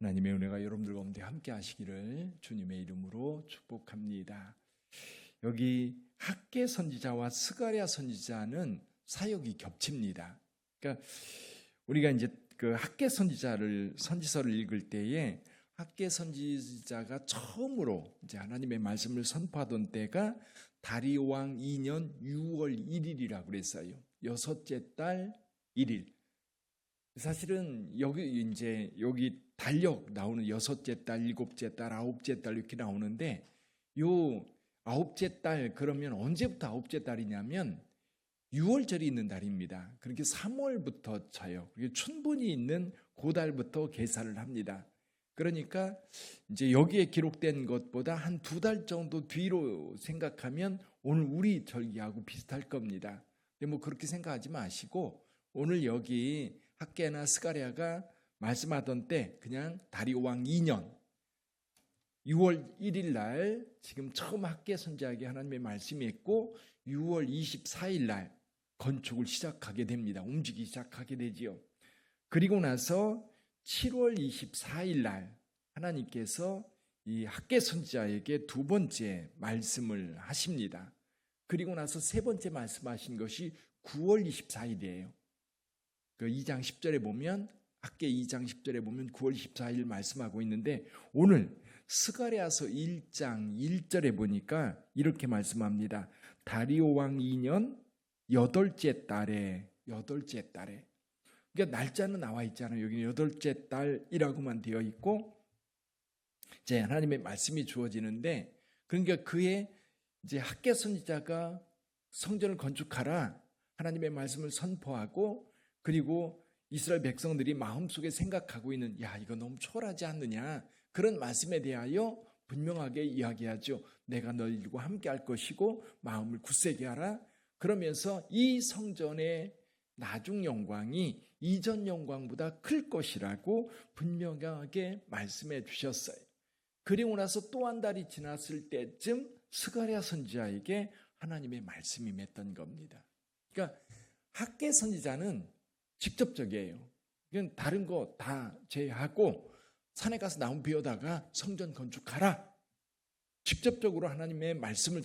하나님의 은혜가 여러분들 가운데 함께 하시기를 주님의 이름으로 축복합니다. 여기 학계 선지자와 스가랴 선지자는 사역이 겹칩니다. 그러니까 우리가 이제 그 학계 선지자를 선지서를 읽을 때에 학계 선지자가 처음으로 이제 하나님의 말씀을 선포하던 때가 다리오 왕 2년 6월 1일이라고 그랬어요. 여섯째 달 1일. 사실은 여기 이제 여기 달력 나오는 여섯째 달, 일곱째 달, 아홉째 달 이렇게 나오는데 요 아홉째 달 그러면 언제부터 아홉째 달이냐면 6월절이 있는 달입니다. 그렇게 3월부터 쳐요. 그게 춘분이 있는 그 달부터 계산을 합니다. 그러니까 이제 여기에 기록된 것보다 한 두 달 정도 뒤로 생각하면 오늘 우리 절기하고 비슷할 겁니다. 근데 뭐 그렇게 생각하지 마시고 오늘 여기 학계나 스가랴가 말씀하던 때 그냥 다리오 왕 2년 6월 1일 날 지금 처음 학계 선지자에게 하나님의 말씀이 있고 6월 24일 날 건축을 시작하게 됩니다. 움직이기 시작하게 되지요. 그리고 나서 7월 24일 날 하나님께서 이 학계 선지자에게 두 번째 말씀을 하십니다. 그리고 나서 세 번째 말씀하신 것이 9월 24일이에요. 그 2장 10절에 보면 학계 2장 10절에 보면 9월 24일 말씀하고 있는데 오늘 스가랴서 1장 1절에 보니까 이렇게 말씀합니다. 다리오 왕 2년 여덟째 달에 여덟째 달에 그러니까 날짜는 나와 있잖아요. 여기 여덟째 달이라고만 되어 있고 이제 하나님의 말씀이 주어지는데 그러니까 그의 이제 학계 선지자가 성전을 건축하라 하나님의 말씀을 선포하고 그리고 이스라엘 백성들이 마음속에 생각하고 있는 야 이거 너무 초라하지 않느냐 그런 말씀에 대하여 분명하게 이야기하죠. 내가 너희들과 함께 할 것이고 마음을 굳세게 하라. 그러면서 이 성전의 나중 영광이 이전 영광보다 클 것이라고 분명하게 말씀해 주셨어요. 그리고 나서 또 한 달이 지났을 때쯤 스가랴 선지자에게 하나님의 말씀이 맺던 겁니다. 그러니까 학계 선지자는 직접적이에요. 그건 다른 거 다 제외하고 산에 가서 나무 비워다가 성전 건축하라. 직접적으로 하나님의 말씀을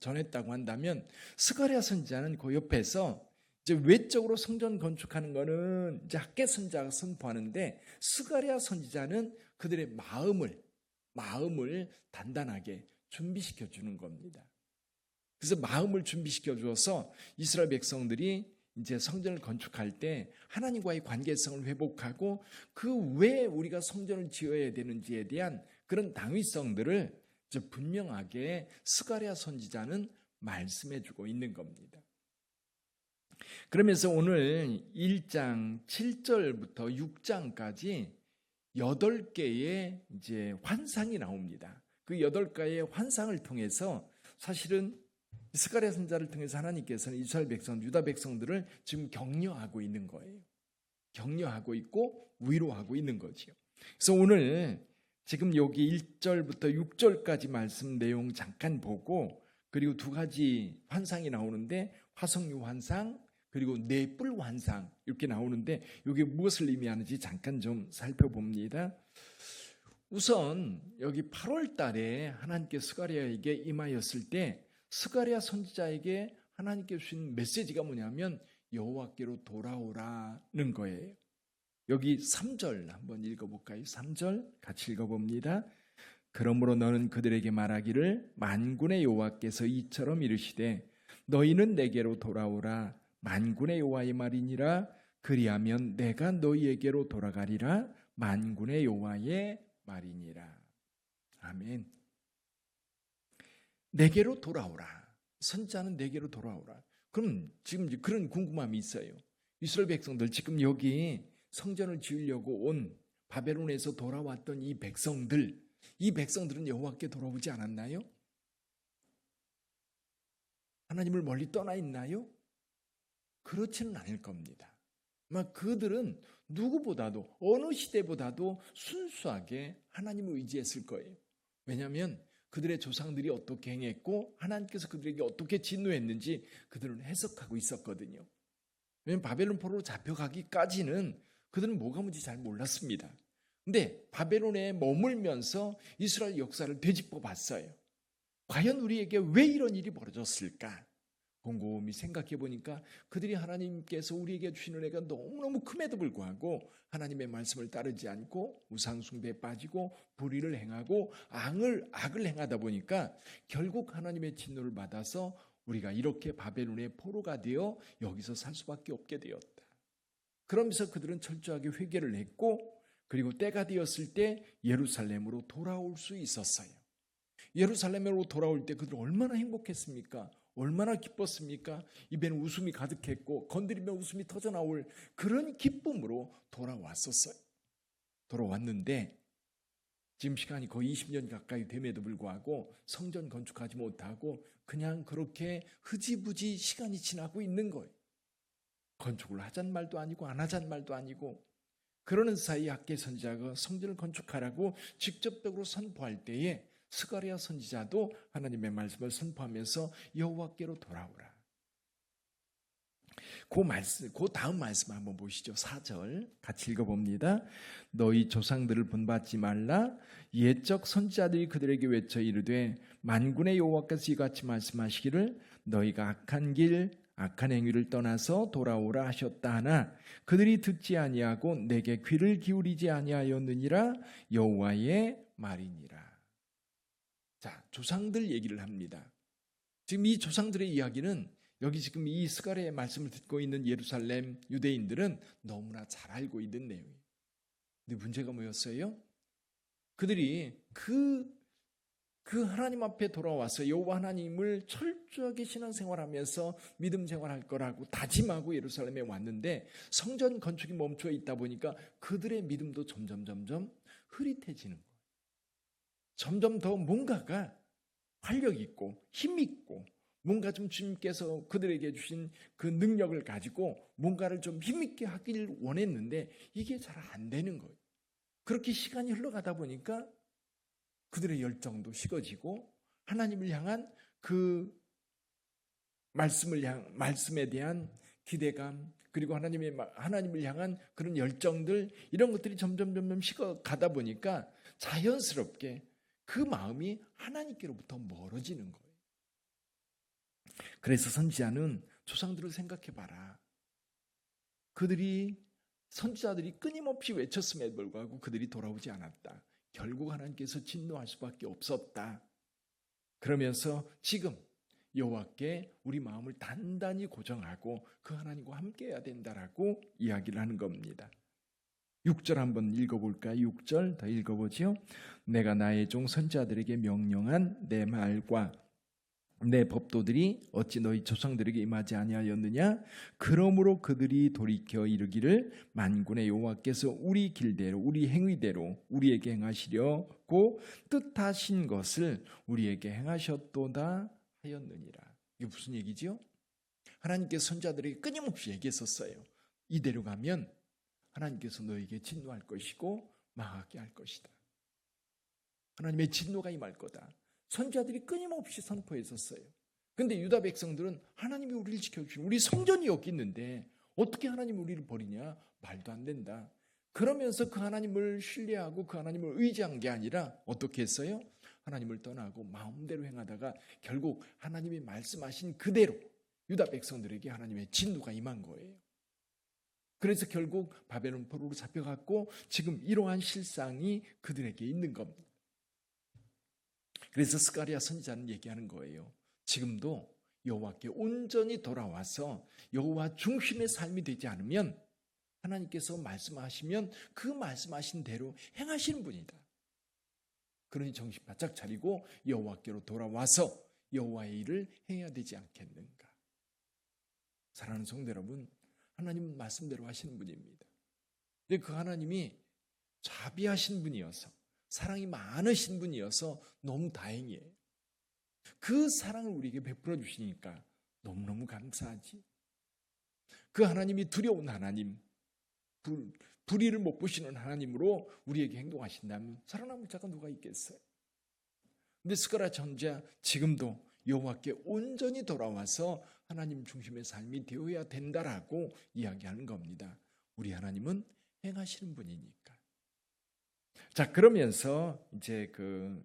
전했다고 한다면 스가랴 선지자는 그 옆에서 이제 외적으로 성전 건축하는 거는 이제 학계 선지자가 선포하는데 스가랴 선지자는 그들의 마음을 마음을 단단하게 준비시켜 주는 겁니다. 그래서 마음을 준비시켜 주어서 이스라엘 백성들이 이제 성전을 건축할 때 하나님과의 관계성을 회복하고 그 왜 우리가 성전을 지어야 되는지에 대한 그런 당위성들을 분명하게 스가랴 선지자는 말씀해 주고 있는 겁니다. 그러면서 오늘 1장 7절부터 6장까지 8개의 이제 환상이 나옵니다. 그 8개의 환상을 통해서 사실은 스가랴 선자를 통해서 하나님께서는 이스라엘 백성, 유다 백성들을 지금 격려하고 있는 거예요. 격려하고 있고 위로하고 있는 거지요. 그래서 오늘 지금 여기 1절부터 6절까지 말씀 내용 잠깐 보고 그리고 두 가지 환상이 나오는데 화성유 환상 그리고 뇌뿔 환상 이렇게 나오는데 이게 무엇을 의미하는지 잠깐 좀 살펴봅니다. 우선 여기 8월 달에 하나님께 스가랴에게 임하였을 때 스가랴 선지자에게 하나님께 주신 메시지가 뭐냐면 여호와께로 돌아오라는 거예요. 여기 3절 한번 읽어볼까요? 3절 같이 읽어봅니다. 그러므로 너는 그들에게 말하기를 만군의 여호와께서 이처럼 이르시되 너희는 내게로 돌아오라 만군의 여호와의 말이니라 그리하면 내가 너희에게로 돌아가리라 만군의 여호와의 말이니라. 아멘. 내게로 돌아오라. 선자는 내게로 돌아오라. 그럼 지금 그런 궁금함이 있어요. 이스라엘 백성들 지금 여기 성전을 지으려고 온 바벨론에서 돌아왔던 이 백성들, 이 백성들은 여호와께 돌아오지 않았나요? 하나님을 멀리 떠나 있나요? 그렇지는 않을 겁니다. 막 그들은 누구보다도 어느 시대보다도 순수하게 하나님을 의지했을 거예요. 왜냐하면 그들의 조상들이 어떻게 행했고 하나님께서 그들에게 어떻게 진노했는지 그들은 해석하고 있었거든요. 왜냐하면 바벨론 포로로 잡혀가기까지는 그들은 뭐가 뭔지 잘 몰랐습니다. 근데 바벨론에 머물면서 이스라엘 역사를 되짚어 봤어요. 과연 우리에게 왜 이런 일이 벌어졌을까? 곰곰이 생각해 보니까 그들이 하나님께서 우리에게 주시는 은혜가 너무너무 큼에도 불구하고 하나님의 말씀을 따르지 않고 우상숭배에 빠지고 불의를 행하고 악을 악을 행하다 보니까 결국 하나님의 진노를 받아서 우리가 이렇게 바벨론의 포로가 되어 여기서 살 수밖에 없게 되었다. 그러면서 그들은 철저하게 회개를 했고 그리고 때가 되었을 때 예루살렘으로 돌아올 수 있었어요. 예루살렘으로 돌아올 때 그들 얼마나 행복했습니까? 얼마나 기뻤습니까? 입에는 웃음이 가득했고 건드리면 웃음이 터져 나올 그런 기쁨으로 돌아왔었어요. 돌아왔는데 지금 시간이 거의 20년 가까이 됨에도 불구하고 성전 건축하지 못하고 그냥 그렇게 흐지부지 시간이 지나고 있는 거예요. 건축을 하잔 말도 아니고 안 하잔 말도 아니고 그러는 사이 학계 선지자가 성전을 건축하라고 직접적으로 선포할 때에 스가리아 선지자도 하나님의 말씀을 선포하면서 여호와께로 돌아오라. 그 말씀, 그 다음 말씀 한번 보시죠. 4절 같이 읽어봅니다. 너희 조상들을 본받지 말라. 옛적 선지자들이 그들에게 외쳐 이르되 만군의 여호와께서 이같이 말씀하시기를 너희가 악한 길 악한 행위를 떠나서 돌아오라 하셨다 하나 그들이 듣지 아니하고 내게 귀를 기울이지 아니하였느니라 여호와의 말이니라. 자, 조상들 얘기를 합니다. 지금 이 조상들의 이야기는 여기 지금 이 스가랴의 말씀을 듣고 있는 예루살렘 유대인들은 너무나 잘 알고 있는 내용이에요. 근데 문제가 뭐였어요? 그들이 그, 그 하나님 앞에 돌아와서 여호와 하나님을 철저하게 신앙생활하면서 믿음 생활할 거라고 다짐하고 예루살렘에 왔는데 성전 건축이 멈춰 있다 보니까 그들의 믿음도 점점 점점 흐릿해지는. 점점 더 뭔가가 활력 있고 힘 있고 뭔가 좀 주님께서 그들에게 주신 그 능력을 가지고 뭔가를 좀 힘있게 하길 원했는데 이게 잘 안 되는 거예요. 그렇게 시간이 흘러가다 보니까 그들의 열정도 식어지고 하나님을 향한 그 말씀을 향 말씀에 대한 기대감 그리고 하나님의 하나님을 향한 그런 열정들 이런 것들이 점점 점점 식어가다 보니까 자연스럽게 그 마음이 하나님께로부터 멀어지는 거예요. 그래서 선지자는 조상들을 생각해 봐라. 그들이 선지자들이 끊임없이 외쳤음에도 불구하고 그들이 돌아오지 않았다. 결국 하나님께서 진노할 수밖에 없었다. 그러면서 지금 여호와께 우리 마음을 단단히 고정하고 그 하나님과 함께해야 된다라고 이야기를 하는 겁니다. 6절 한번 읽어볼까요? 6절 더 읽어보지요. 내가 나의 종 선자들에게 명령한 내 말과 내 법도들이 어찌 너희 조상들에게 임하지 아니하였느냐? 그러므로 그들이 돌이켜 이르기를 만군의 여호와께서 우리 길대로 우리 행위대로 우리에게 행하시려고 뜻하신 것을 우리에게 행하셨도다 하였느니라. 이게 무슨 얘기지요? 하나님께서 선자들에게 끊임없이 얘기했었어요. 이대로 가면 하나님께서 너에게 진노할 것이고 망하게 할 것이다. 하나님의 진노가 임할 거다. 선자들이 끊임없이 선포했었어요. 근데 유다 백성들은 하나님이 우리를 지켜주시는 우리 성전이 여기 있는데 어떻게 하나님이 우리를 버리냐? 말도 안 된다. 그러면서 그 하나님을 신뢰하고 그 하나님을 의지한 게 아니라 어떻게 했어요? 하나님을 떠나고 마음대로 행하다가 결국 하나님이 말씀하신 그대로 유다 백성들에게 하나님의 진노가 임한 거예요. 그래서 결국 바벨론 포로로 잡혀갔고 지금 이러한 실상이 그들에게 있는 겁니다. 그래서 스가리아 선지자는 얘기하는 거예요. 지금도 여호와께 온전히 돌아와서 여호와 중심의 삶이 되지 않으면 하나님께서 말씀하시면 그 말씀하신 대로 행하시는 분이다. 그러니 정신 바짝 차리고 여호와께로 돌아와서 여호와의 일을 해야 되지 않겠는가? 사랑하는 성도 여러분, 하나님은 말씀대로 하시는 분입니다. 근데 그 하나님이 자비하신 분이어서 사랑이 많으신 분이어서 너무 다행이에요. 그 사랑을 우리에게 베풀어 주시니까 너무너무 감사하지. 그 하나님이 두려운 하나님, 불, 불의를 못 보시는 하나님으로 우리에게 행동하신다면 살아남을 자가 누가 있겠어요? 근데 스가라 전자 지금도 여호와께 온전히 돌아와서 하나님 중심의 삶이 되어야 된다라고 이야기하는 겁니다. 우리 하나님은 행하시는 분이니까. 자, 그러면서 이제 그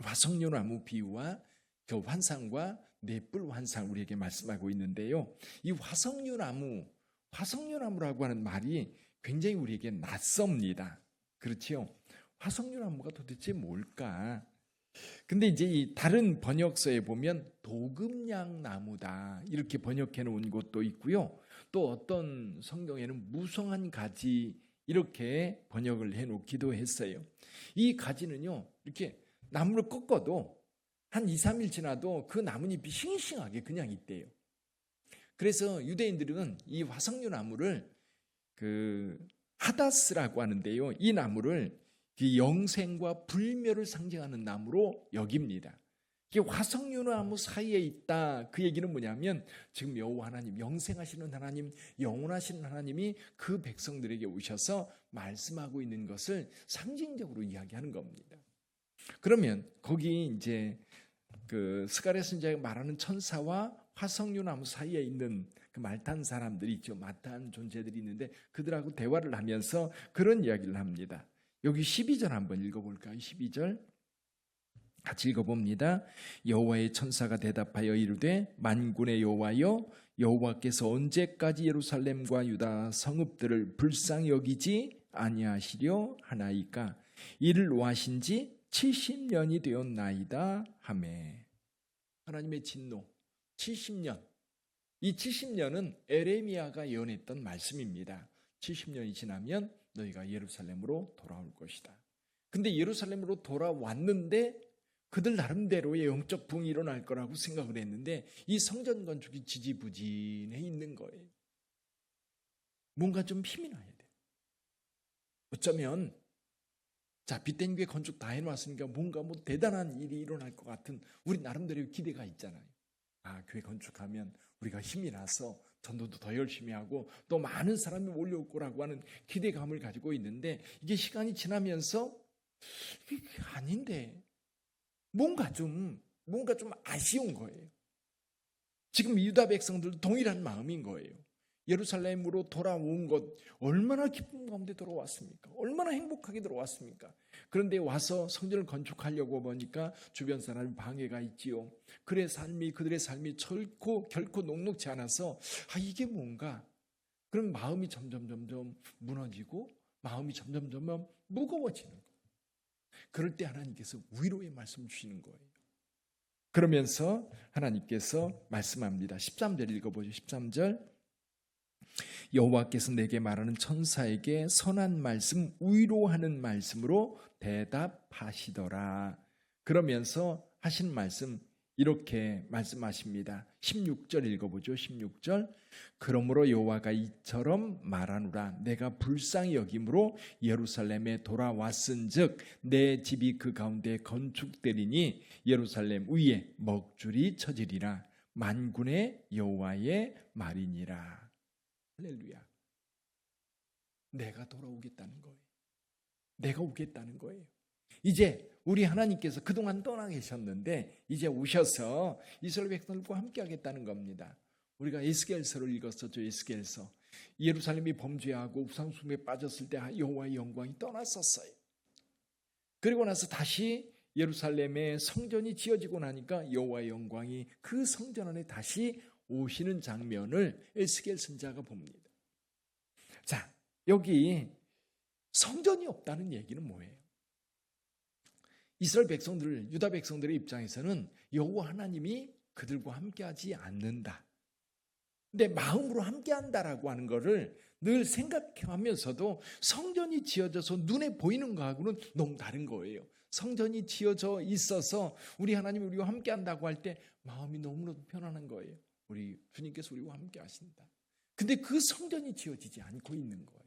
화석류나무 비유와 그 환상과 넷불 환상 우리에게 말씀하고 있는데요. 이 화석류나무, 화석류나무라고 하는 말이 굉장히 우리에게 낯섭니다. 그렇지요? 화석류나무가 도대체 뭘까? 근데 이제 이 다른 번역서에 보면 도금양 나무다 이렇게 번역해 놓은 곳도 있고요. 또 어떤 성경에는 무성한 가지 이렇게 번역을 해 놓기도 했어요. 이 가지는요. 이렇게 나무를 꺾어도 한 2, 3일 지나도 그 나뭇잎이 싱싱하게 그냥 있대요. 그래서 유대인들은 이 화석류 나무를 그 하다스라고 하는데요. 이 나무를 그 영생과 불멸을 상징하는 나무로 여깁니다. 이게 화석류 나무 사이에 있다. 그 얘기는 뭐냐면 지금 여호와 하나님, 영생하시는 하나님, 영원하시는 하나님이 그 백성들에게 오셔서 말씀하고 있는 것을 상징적으로 이야기하는 겁니다. 그러면 거기 이제 그 스가랴 선지자가 말하는 천사와 화석류 나무 사이에 있는 그 말탄 사람들이 있죠. 마탄 존재들이 있는데 그들하고 대화를 하면서 그런 이야기를 합니다. 여기 12절 한번 읽어볼까요? 12절 같이 읽어봅니다. 여호와의 천사가 대답하여 이르되 만군의 여호와여 여호와께서 언제까지 예루살렘과 유다 성읍들을 불쌍히 여기지 아니하시려 하나이까 이를 노하신지 70년이 되었나이다 하매 하나님의 진노 70년 이 70년은 에레미야가 예언했던 말씀입니다. 70년이 지나면 너희가 예루살렘으로 돌아올 것이다. 근데 예루살렘으로 돌아왔는데 그들 나름대로의 영적 붕이 일어날 거라고 생각을 했는데 이 성전 건축이 지지부진해 있는 거예요. 뭔가 좀 힘이 나야 돼. 어쩌면 자, 빛된 교회 건축 다 해놨으니까 뭔가 뭐 대단한 일이 일어날 것 같은 우리 나름대로의 기대가 있잖아요. 아, 교회 건축하면 우리가 힘이 나서 전도도 더 열심히 하고 또 많은 사람이 몰려올 거라고 하는 기대감을 가지고 있는데 이게 시간이 지나면서 아닌데 뭔가 좀 뭔가 좀 아쉬운 거예요. 지금 유다 백성들도 동일한 마음인 거예요. 예루살렘으로 돌아온 것 얼마나 기쁨 가운데 돌아왔습니까? 얼마나 행복하게 들어왔습니까? 그런데 와서 성전을 건축하려고 보니까 주변 사람이 방해가 있지요. 그의 삶이 그들의 삶이 결코 결코 녹록지 않아서 아 이게 뭔가 그런 마음이 점점 점점 무너지고 마음이 점점 점점 무거워지는 거예요. 그럴 때 하나님께서 위로의 말씀 주시는 거예요. 그러면서 하나님께서 말씀합니다. 13절 읽어보죠. 13절 여호와께서 내게 말하는 천사에게 선한 말씀, 위로하는 말씀으로 대답하시더라. 그러면서 하신 말씀 이렇게 말씀하십니다. 16절 읽어보죠. 16절. 그러므로 여호와가 이처럼 말하노라. 내가 불쌍히 여김으로 예루살렘에 돌아왔은즉 내 집이 그 가운데 건축되리니 예루살렘 위에 먹줄이 쳐지리라. 만군의 여호와의 말이니라. 할렐루야. 내가 돌아오겠다는 거예요. 내가 오겠다는 거예요. 이제 우리 하나님께서 그동안 떠나 계셨는데 이제 오셔서 이스라엘 백성들과 함께 하겠다는 겁니다. 우리가 에스겔서를 읽었었죠. 에스겔서. 예루살렘이 범죄하고 우상숭배에 빠졌을 때 여호와의 영광이 떠났었어요. 그리고 나서 다시 예루살렘에 성전이 지어지고 나니까 여호와의 영광이 그 성전 안에 다시 오시는 장면을 에스겔 선자가 봅니다. 자, 여기 성전이 없다는 얘기는 뭐예요? 이스라엘 백성들, 유다 백성들의 입장에서는 여호와 하나님이 그들과 함께하지 않는다. 근데 마음으로 함께한다라고 하는 것을 늘 생각하면서도 성전이 지어져서 눈에 보이는 거하고는 너무 다른 거예요. 성전이 지어져 있어서 우리 하나님이 우리와 함께한다고 할 때 마음이 너무나도 편안한 거예요. 우리 주님께서 우리와 함께 하신다. 근데 그 성전이 지어지지 않고 있는 거예요.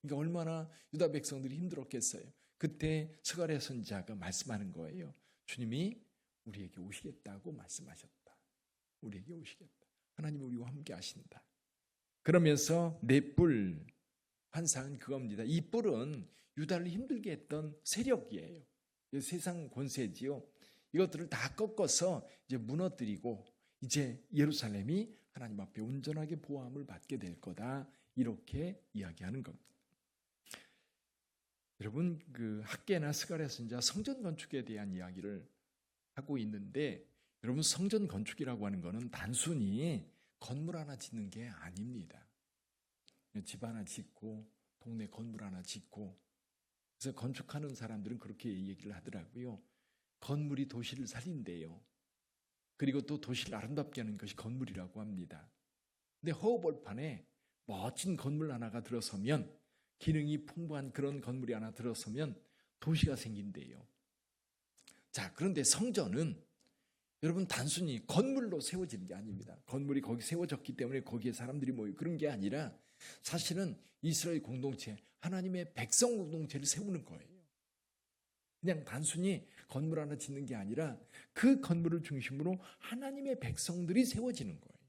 그러니까 얼마나 유다 백성들이 힘들었겠어요. 그때 스가랴 선지자가 말씀하는 거예요. 주님이 우리에게 오시겠다고 말씀하셨다. 우리에게 오시겠다. 하나님이 우리와 함께 하신다. 그러면서 넷불 환상은 그겁니다. 이 뿔은 유다를 힘들게 했던 세력이에요. 세상 권세지요. 이것들을 다 꺾어서 이제 무너뜨리고 이제 예루살렘이 하나님 앞에 온전하게 보호함을 받게 될 거다. 이렇게 이야기하는 겁니다. 여러분 그 학계나 스가랴 선자 성전 건축에 대한 이야기를 하고 있는데 여러분 성전 건축이라고 하는 거는 단순히 건물 하나 짓는 게 아닙니다. 집 하나 짓고 동네 건물 하나 짓고 그래서 건축하는 사람들은 그렇게 얘기를 하더라고요. 건물이 도시를 살린대요. 그리고 또 도시를 아름답게 하는 것이 건물이라고 합니다. 근데 허허벌판에 멋진 건물 하나가 들어서면 기능이 풍부한 그런 건물이 하나 들어서면 도시가 생긴대요. 자, 그런데 성전은 여러분 단순히 건물로 세워지는 게 아닙니다. 건물이 거기 세워졌기 때문에 거기에 사람들이 모여 그런 게 아니라 사실은 이스라엘 공동체, 하나님의 백성 공동체를 세우는 거예요. 그냥 단순히 건물 하나 짓는 게 아니라 그 건물을 중심으로 하나님의 백성들이 세워지는 거예요.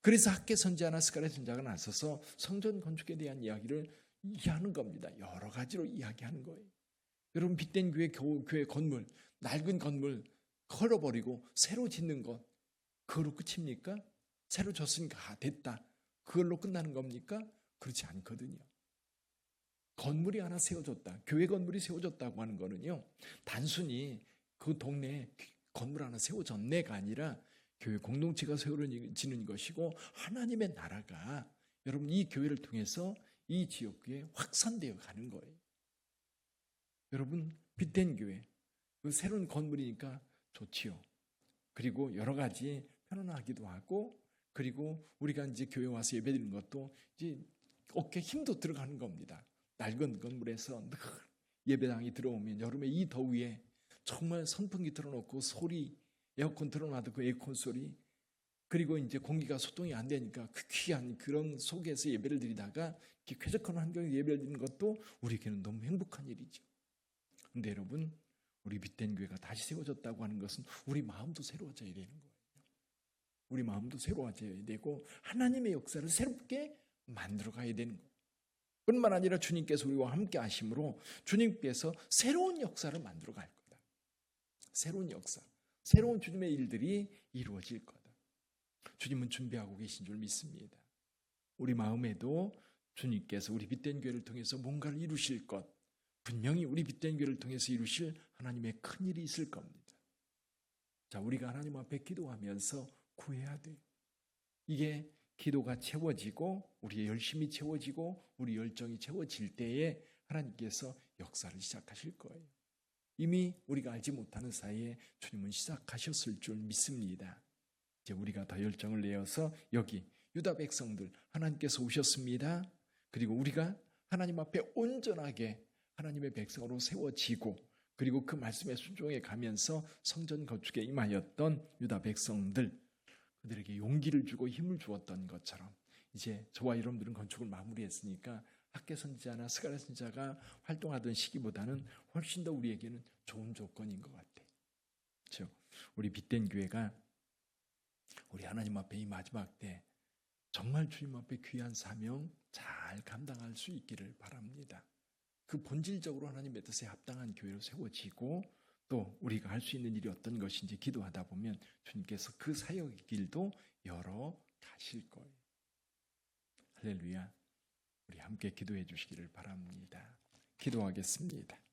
그래서 학계 선지자나 스가랴 선자가 나서서 성전 건축에 대한 이야기를 이해하는 겁니다. 여러 가지로 이야기하는 거예요. 여러분 빛된 교회 교회 건물 낡은 건물 헐어버리고 새로 짓는 것 그걸로 끝입니까? 새로 졌으니까 아, 됐다. 그걸로 끝나는 겁니까? 그렇지 않거든요. 건물이 하나 세워졌다. 교회 건물이 세워졌다고 하는 거는요. 단순히 그 동네에 건물 하나 세워졌네가 아니라 교회 공동체가 세워지는 것이고 하나님의 나라가 여러분 이 교회를 통해서 이 지역구에 확산되어 가는 거예요. 여러분 빛된 교회 그 새로운 건물이니까 좋지요. 그리고 여러 가지 편안하기도 하고 그리고 우리가 이제 교회 와서 예배드리는 것도 이제 어깨 힘도 들어가는 겁니다. 낡은 건물에서 늘 예배당이 들어오면 여름에 이 더위에 정말 선풍기 틀어놓고 소리 에어컨 틀어놔도 그 에어컨 소리 그리고 이제 공기가 소통이 안 되니까 그 귀한 그런 속에서 예배를 드리다가 이렇게 쾌적한 환경에 예배를 드리는 것도 우리에게는 너무 행복한 일이죠. 근데 여러분 우리 빛된 교회가 다시 세워졌다고 하는 것은 우리 마음도 새로워져야 되는 거예요. 우리 마음도 새로워져야 되고 하나님의 역사를 새롭게 만들어 가야 되는 거예요. 뿐만 아니라 주님께서 우리와 함께 하심으로 주님께서 새로운 역사를 만들어 갈 거다. 새로운 역사, 새로운 주님의 일들이 이루어질 거다. 주님은 준비하고 계신 줄 믿습니다. 우리 마음에도 주님께서 우리 빛된 교회를 통해서 뭔가를 이루실 것, 분명히 우리 빛된 교회를 통해서 이루실 하나님의 큰 일이 있을 겁니다. 자, 우리가 하나님 앞에 기도하면서 구해야 돼요. 이게 기도가 채워지고 우리의 열심이 채워지고 우리 열정이 채워질 때에 하나님께서 역사를 시작하실 거예요. 이미 우리가 알지 못하는 사이에 주님은 시작하셨을 줄 믿습니다. 이제 우리가 더 열정을 내어서 여기 유다 백성들 하나님께서 오셨습니다. 그리고 우리가 하나님 앞에 온전하게 하나님의 백성으로 세워지고 그리고 그 말씀에 순종해 가면서 성전 건축에 임하였던 유다 백성들 그들에게 용기를 주고 힘을 주었던 것처럼 이제 저와 여러분들은 건축을 마무리했으니까 학계 선지자나 스가랴 선지자가 활동하던 시기보다는 훨씬 더 우리에게는 좋은 조건인 것 같아. 그렇죠? 우리 빛된 교회가 우리 하나님 앞에 이 마지막 때 정말 주님 앞에 귀한 사명 잘 감당할 수 있기를 바랍니다. 그 본질적으로 하나님의 뜻에 합당한 교회로 세워지고 또 우리가 할 수 있는 일이 어떤 것인지 기도하다 보면 주님께서 그 사역의 길도 열어 가실 거예요. 할렐루야. 우리 함께 기도해 주시기를 바랍니다. 기도하겠습니다.